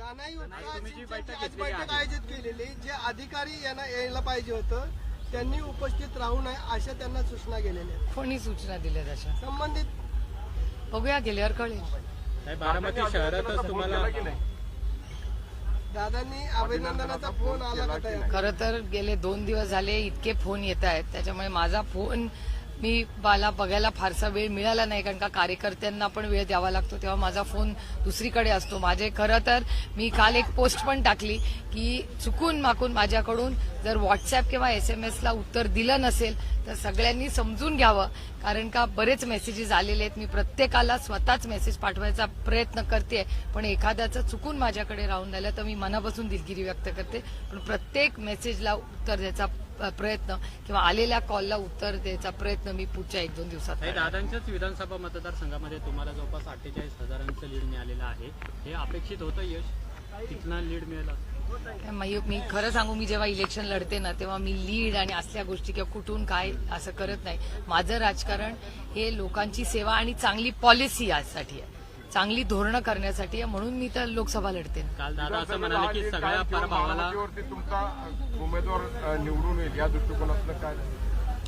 जाणाई तुम्ही जी बैठक आज. आयोजित केलेली जे अधिकारी यांना यायला पाहिजे होतं त्यांनी उपस्थित राहू नये अशा त्यांना सूचना गेलेल्या आहेत. कोणी सूचना दिल्या तशा संबंधित बघूया गेल्यावर कळेल. साहेब, बारामती शहरातच तुम्हाला दादांनी अभिनंदनाचा फोन आला का तयार? खरं तर गेले दोन दिवस झाले इतके फोन येत आहेत त्याच्यामुळे माझा फोन मी मला बघायला फारसा वेळ मिळाला नाही कारण का कार्यकर्त्यांना पण वेळ द्यावा लागतो. तेव्हा माझा फोन दुसरीकडे असतो. माझे खरं तर मी काल एक पोस्ट पण टाकली की चुकून माकून माझ्याकडून जर व्हॉट्सअप किंवा एस एम एसला उत्तर दिलं नसेल तर सगळ्यांनी समजून घ्यावं. कारण का बरेच मेसेजेस आलेले आहेत. मी प्रत्येकाला स्वतःच मेसेज पाठवायचा प्रयत्न करते पण एखाद्याचं चुकून माझ्याकडे राहून राहिलं तर मी मनापासून दिलगिरी व्यक्त करते. पण प्रत्येक मेसेजला उत्तर द्यायचा प्रयत्न किंवा आलेल्या कॉलला उत्तर द्यायचा प्रयत्न मी पुढच्या एक दोन दिवसात. दादांच्याच विधानसभा मतदारसंघामध्ये तुम्हाला जवळपास अठ्ठेचाळीस हजारांचं लीड मिळालेलं आहे. हे अपेक्षित होतं यश? कितना लीड मिळालं? मी खरं सांगू मी जेव्हा इलेक्शन लढते ना तेव्हा मी लीड आणि असल्या गोष्टी किंवा कुठून काय असं करत नाही. माझं राजकारण हे लोकांची सेवा आणि चांगली पॉलिसी यासाठी आहे. चांगली धोरणं करण्यासाठी आहे म्हणून मी तर लोकसभा लढते. काल दादा असं म्हणाले की सगळ्या पराभवाला तुमचा उमेदवार निवडून येईल या दृष्टिकोनातलं काय?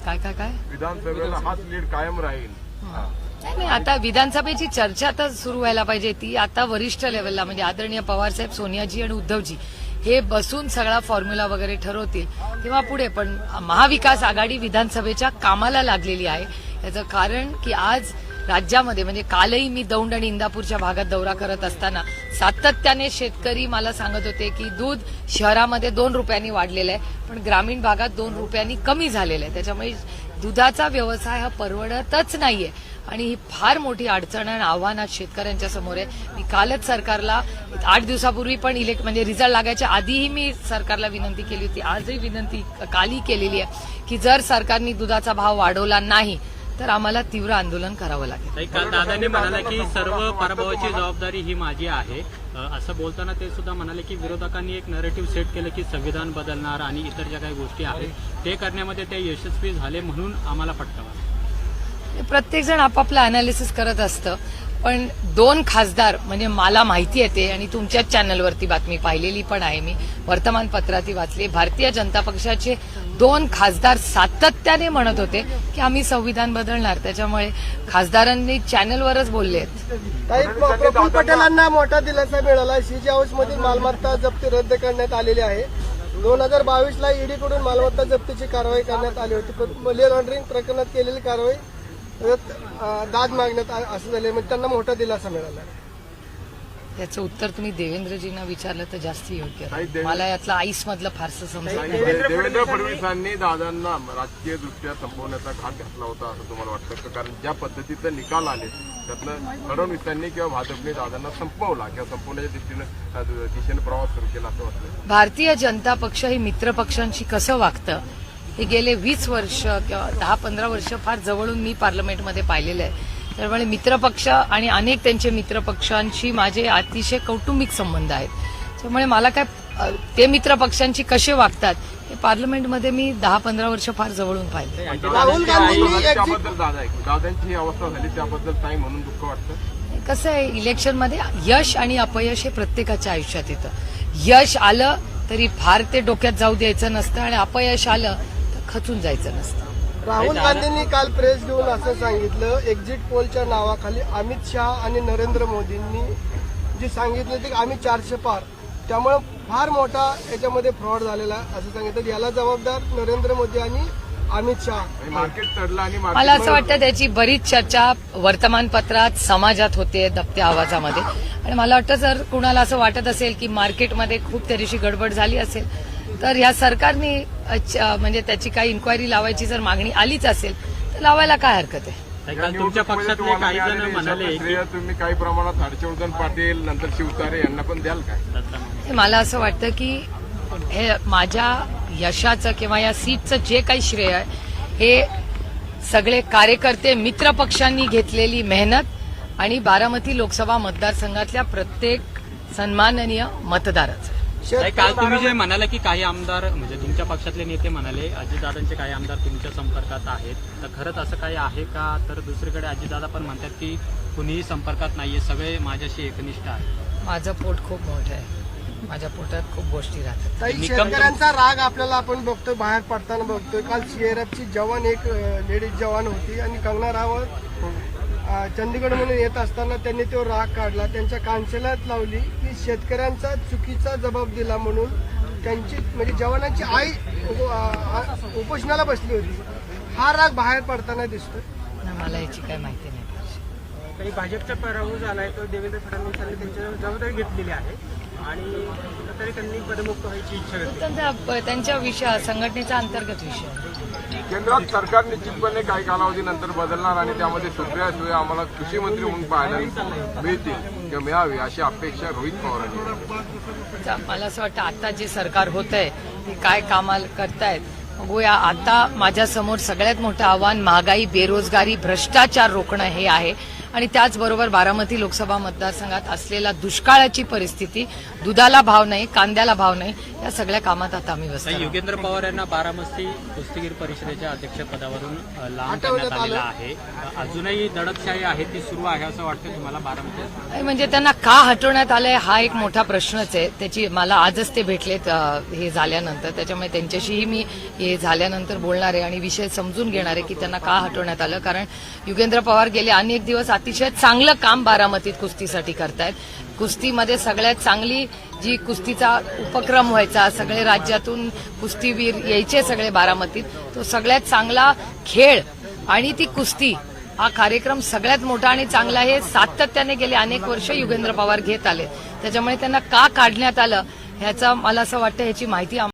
काय काय काय? विधानसभेला हाच लीड कायम राहील. हा. नाही नाही आता विधानसभेची चर्चा तर सुरू व्हायला पाहिजे ती. आता वरिष्ठ लेवलला म्हणजे आदरणीय पवारसाहेब सोनियाजी आणि उद्धवजी हे बसून सगळा फॉर्म्युला वगैरे ठरवतील तेव्हा पुढे पण महाविकास आघाडी विधानसभेच्या कामाला लागलेली आहे. याचं कारण की आज राज्यामध्ये म्हणजे कालही मी दौंड आणि इंदापूरच्या भागात दौरा करत असताना सातत्याने शेतकरी मला सांगत होते की दूध शहरामध्ये दोन रुपयांनी वाढलेलं आहे पण ग्रामीण भागात दोन रुपयांनी कमी झालेलं आहे. त्याच्यामुळे दुधाचा व्यवसाय हा परवडतच नाहीये. आणि ही फार मोठी अडचण आणि आव्हान आज शेतकऱ्यांच्या समोर आहे. मी कालच सरकारला आठ दिवसापूर्वी पण इलेक्ट म्हणजे रिझल्ट लागायच्या आधीही मी सरकारला विनंती केली होती. आजही विनंती कालही केलेली आहे की जर सरकारने दुधाचा भाव वाढवला नाही तर आम्हाला तीव्र आंदोलन करावं लागेल. काल दादांनी म्हणाले की सर्व पराभवाची जबाबदारी ही माझी आहे. असं बोलताना ते सुद्धा म्हणाले की विरोधकांनी एक नरेटिव्ह सेट केलं की संविधान बदलणार आणि इतर ज्या काही गोष्टी आहेत ते करण्यामध्ये ते यशस्वी झाले म्हणून आम्हाला फटकावा प्रत्येक जण आपापलं अनालिसिस करत असतं. पण दोन खासदार म्हणजे मला माहिती येते आणि तुमच्याच चॅनलवरती बातमी पाहिलेली पण आहे मी. वर्तमानपत्रातही वाचली. भारतीय जनता पक्षाचे दोन खासदार सातत्याने म्हणत होते की आम्ही संविधान बदलणार. त्याच्यामुळे खासदारांनी चॅनलवरच बोलले आहेत. काही प्रफुल्ल पटेलांना मोठा दिलासा मिळाला. सीजी हाऊस मधील मालमत्ता जप्ती रद्द करण्यात आलेली आहे. दोन हजार बावीस ला ईडी कडून मालमत्ता जप्तीची कारवाई करण्यात आली होती. पण मनी लॉन्ड्रिंग प्रकरणात केलेली कारवाई दाद मागण्यात असं झाले म्हणजे त्यांना मोठा दिलासा मिळाला. त्याचं उत्तर तुम्ही देवेंद्रजींना विचारलं तर जास्त योग्य राहील. मला यातलं आईस मधलं फारसं समजत नाही देवेंद्र फडणवीसांनी दादांना राजकीय दृष्ट्या संपवण्याचा घात घातला होता असं तुम्हाला वाटतं का? कारण ज्या पद्धतीचे निकाल आले त्यातनं फडणवीसांनी किंवा भाजपने दादांना संपवला किंवा संपवण्याच्या दृष्टीनं अ, दिशेने प्रवास सुरू केला असं वाटतं. भारतीय जनता पक्ष हे मित्र पक्षांशी कसं वागतं? हे गेले वीस वर्ष किंवा दहा पंधरा वर्ष फार जवळून मी पार्लमेंटमध्ये पाहिलेलं आहे. त्यामुळे मित्रपक्ष आणि अनेक त्यांचे मित्रपक्षांशी माझे अतिशय कौटुंबिक संबंध आहेत. त्यामुळे मला काय ते मित्रपक्षांशी कसे वागतात हे पार्लमेंटमध्ये मी दहा पंधरा वर्ष फार जवळून पाहिले. राहुल अवस्था झाली त्याबद्दल म्हणून दुःख वाटतं? कसं आहे इलेक्शनमध्ये यश आणि अपयश हे प्रत्येकाच्या आयुष्यात येतं. यश आलं तरी फार ते डोक्यात जाऊ द्यायचं नसतं आणि अपयश आलं खचून जायचं नसतं. राहुल गांधींनी काल प्रेस घेऊन असं सांगितलं एक्झिट पोलच्या नावाखाली अमित शहा आणि नरेंद्र मोदींनी जे सांगितलं ते आम्ही चारशे पार. त्यामुळे फार मोठा याच्यामध्ये फ्रॉड झालेला आहे असं सांगितलं. याला जबाबदार नरेंद्र मोदी आणि अमित शहा. मार्केट चढलं आणि मला असं वाटतं त्याची बरीच चर्चा वर्तमानपत्रात समाजात होते दबत्या आवाजामध्ये. आणि मला वाटतं जर कुणाला असं वाटत असेल की मार्केटमध्ये खूप त्या दिवशी गडबड झाली असेल तर या सरकारने म्हणजे त्याची काही इन्क्वायरी लावायची जर मागणी आलीच असेल तर लावायला काय हरकत आहे? तुमच्या पक्षातले काही जण म्हणाले तुम्ही काही प्रमाणात हर्षवर्धन पाटील नंतर शिवतारे यांना पण द्याल काय? हे मला असं वाटतं की हे माझ्या यशाचं किंवा या सीटचं जे काही श्रेय आहे हे सगळे कार्यकर्ते मित्र पक्षांनी घेतलेली मेहनत आणि बारामती लोकसभा मतदारसंघातल्या प्रत्येक सन्माननीय मतदाराचं. ताई, काल तुम्ही जे म्हणाले की काही आमदार म्हणजे तुमच्या पक्षातले नेते म्हणाले अजितदादांचे काही आमदार तुमच्या संपर्कात आहेत. तर खरंच असं काही आहे का? तर दुसरीकडे अजितदादा पण म्हणतात की कुणीही संपर्कात नाहीये सगळे माझ्याशी एकनिष्ठ आहेत. माझं पोट खूप मोठं आहे. माझ्या पोटात खूप गोष्टी राहतात. शेतकऱ्यांचा राग आपल्याला आपण बघतोय बाहेर पडताना बघतोय. काल सीआरएफची जवान एक लेडीज जवान होती आणि कंगना रावत अ, चंदीगडमधून येत असताना त्यांनी तो राग काढला. त्यांच्या कांशेलात लावली. की शेतकऱ्यांचा चुकीचा जबाब दिला म्हणून त्यांची म्हणजे जवानांची आई उपोषणाला बसली होती. हा राग बाहेर पडताना दिसतोय ना मला याची काही माहिती नाही. तरी भाजपचा पराभव झालाय तो देवेंद्र फडणवीसांनी त्यांच्यावर जबाबदारी घेतलेली आहे. आणि तरी त्यांनी पदमुक्त व्हायची इच्छा व्यक्त त्यांचा त्यांच्या विषय संघटनेचा अंतर्गत विषय. आहे. केंद्रात सरकार निश्चितपणे काही कालावधीनंतर बदलणार आणि त्यामध्ये सुप्रिया सुळे आम्हाला कृषी मंत्री म्हणून पाहायला मिळतील किंवा मिळावी अशी अपेक्षा रोहित पवारांनी मला असं वाटतं आता जे सरकार होत आहे ते काय कामाल करतायत बघूया. आता माझ्यासमोर सगळ्यात मोठं आव्हान महागाई बेरोजगारी भ्रष्टाचार रोखणं हे आहे. आणि त्याचबरोबर बारामती लोकसभा मतदारसंघात असलेला दुष्काळाची परिस्थिती दुधाला भाव नाही कांद्याला भाव नाही या सगळ्या कामात आता आम्ही बसतो युगेंद्र पवार यांना बारामती कुस्तीगीर परिषदेच्या अध्यक्षपदावरून अ, लांब करण्यात आलेलं आहे. अजूनही दडपशाही आहे ती सुरू आहे असं वाटतं तुम्हाला बारामतीत नाही, म्हणजे त्यांना का हटवण्यात आलंय हा एक मोठा प्रश्नच आहे. त्याची मला आजच ते भेटलेत हे झाल्यानंतर. त्याच्यामुळे त्यांच्याशीही मी हे झाल्यानंतर बोलणार आहे आणि विषय समजून घेणार आहे की त्यांना का हटवण्यात आलं. कारण युगेंद्र पवार गेले अनेक दिवस अतिशय चांगलं काम बारामतीत कुस्तीसाठी करतायत. कुस्तीमध्ये सगळ्यात चांगली जी कुस्तीचा उपक्रम व्हायचा सगळे राज्यातून कुस्तीवीर यायचे सगळे बारामतीत तो सगळ्यात चांगला खेळ आणि ती कुस्ती हा कार्यक्रम सगळ्यात मोठा आणि चांगला हे सातत्याने गेले अनेक वर्ष युगेंद्र पवार घेत आले. त्याच्यामुळे त्यांना का काढण्यात आलं ह्याचा मला असं वाटतं ह्याची माहिती